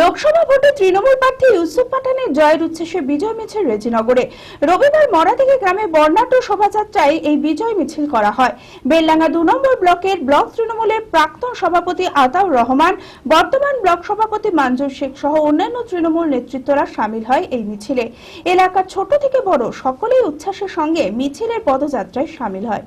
লোকসভা ভোটে তৃণমূল প্রার্থী ইউসুফ পাঠানের জয়ের উচ্ছ্বাসে বিজয় মিছিল রেজিনগরে। রবিবার মরাদিঘি গ্রামে বর্ণাঢ্য শোভাযাত্রায় এই বিজয় মিছিল করা হয়। বেলডাঙ্গা দু নম্বর ব্লকের ব্লক তৃণমূলের প্রাক্তন সভাপতি আতাউর রহমান বর্তমান ব্লক সভাপতি মঞ্জুর শেখ সহ অন্যান্য তৃণমূল নেতৃত্বরা সামিল হয় এই মিছিলে। এলাকার ছোট থেকে বড় সকলেই উচ্ছ্বাসের সঙ্গে মিছিলের পদযাত্রায় সামিল হয়।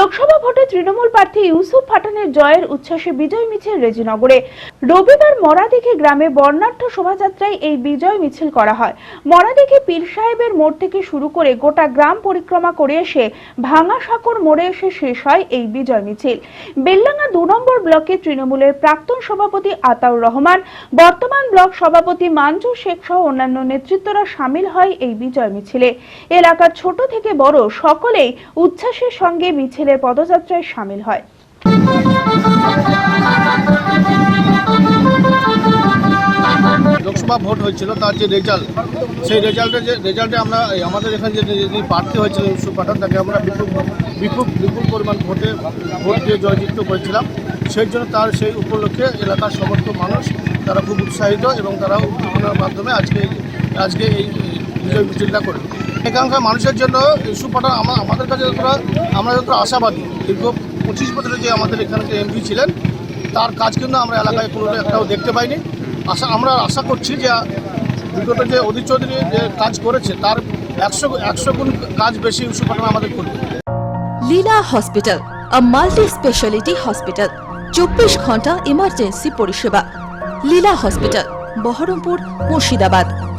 Lok Sabha ভোটে তৃণমূল প্রার্থী ইউসুফ পাঠানের জয়ের উচ্ছ্বাসে বিজয় মিছিল রেজিনগরে। রবিবার মরাদিঘি গ্রামে বর্ণাঢ্য শোভাযাত্রায় এই বিজয় মিছিল করা হয়। মরাদিঘি পীর সাহেবের মোড় থেকে শুরু করে গোটা গ্রাম পরিক্রমা করে এসে ভাঙা সাঁকর মোড়ে এসে শেষ হয় এই বিজয় মিছিল। বেল্লাঙ্গা দু নম্বর ব্লকে তৃণমূলের প্রাক্তন সভাপতি আতাউর রহমান, বর্তমান ব্লক সভাপতি মাঞ্জু শেখ সহ অন্যান্য নেতৃত্বরা সামিল হয় এই বিজয় মিছিলে। এলাকার ছোট থেকে বড় সকলেই উচ্ছ্বাসের সঙ্গে মিছিলের পদযাত্রায় সামিল হয়। লোকসভা ভোট হয়েছিল, তার যে রেজাল্ট সেই রেজাল্টে যে রেজাল্টে আমরা আমাদের এখানে যে প্রার্থী হয়েছিল ইউসুফ পাঠান তাকে আমরা বিপুল বিপুল বিপুল পরিমাণ ভোটে ভোট দিয়ে জয়যুক্ত করেছিলাম। সেই জন্য তার সেই উপলক্ষে এলাকার সমস্ত মানুষ, তারা খুব উৎসাহিত এবং তারা উদ্দীপনার মাধ্যমে আজকে আজকে এই বিজয় মিছিলটা করবে এখানকার মানুষের জন্য ইউসুফ পাঠান আমা- আমাদের কাছে যতটা আমরা যতটা আশাবাদী, দীর্ঘ পঁচিশ বছরে যে আমাদের এখানে এখানকার এমপি ছিলেন, তার কাজ কিন্তু আমরা এলাকায় কোনো একটাও দেখতে পাইনি। আশা আমরা আশা করছি যে বিগত যে অধীর চৌধুরী যে কাজ করেছে, তার একশো একশো গুণ কাজ বেশি পাঠান আমাদের করবে। Leela hospital multi speciality hospital, চব্বিশ ঘণ্টা ইমার্জেন্সি পরিষেবা। লীলা হসপিটাল, বহরমপুর, মুর্শিদাবাদ।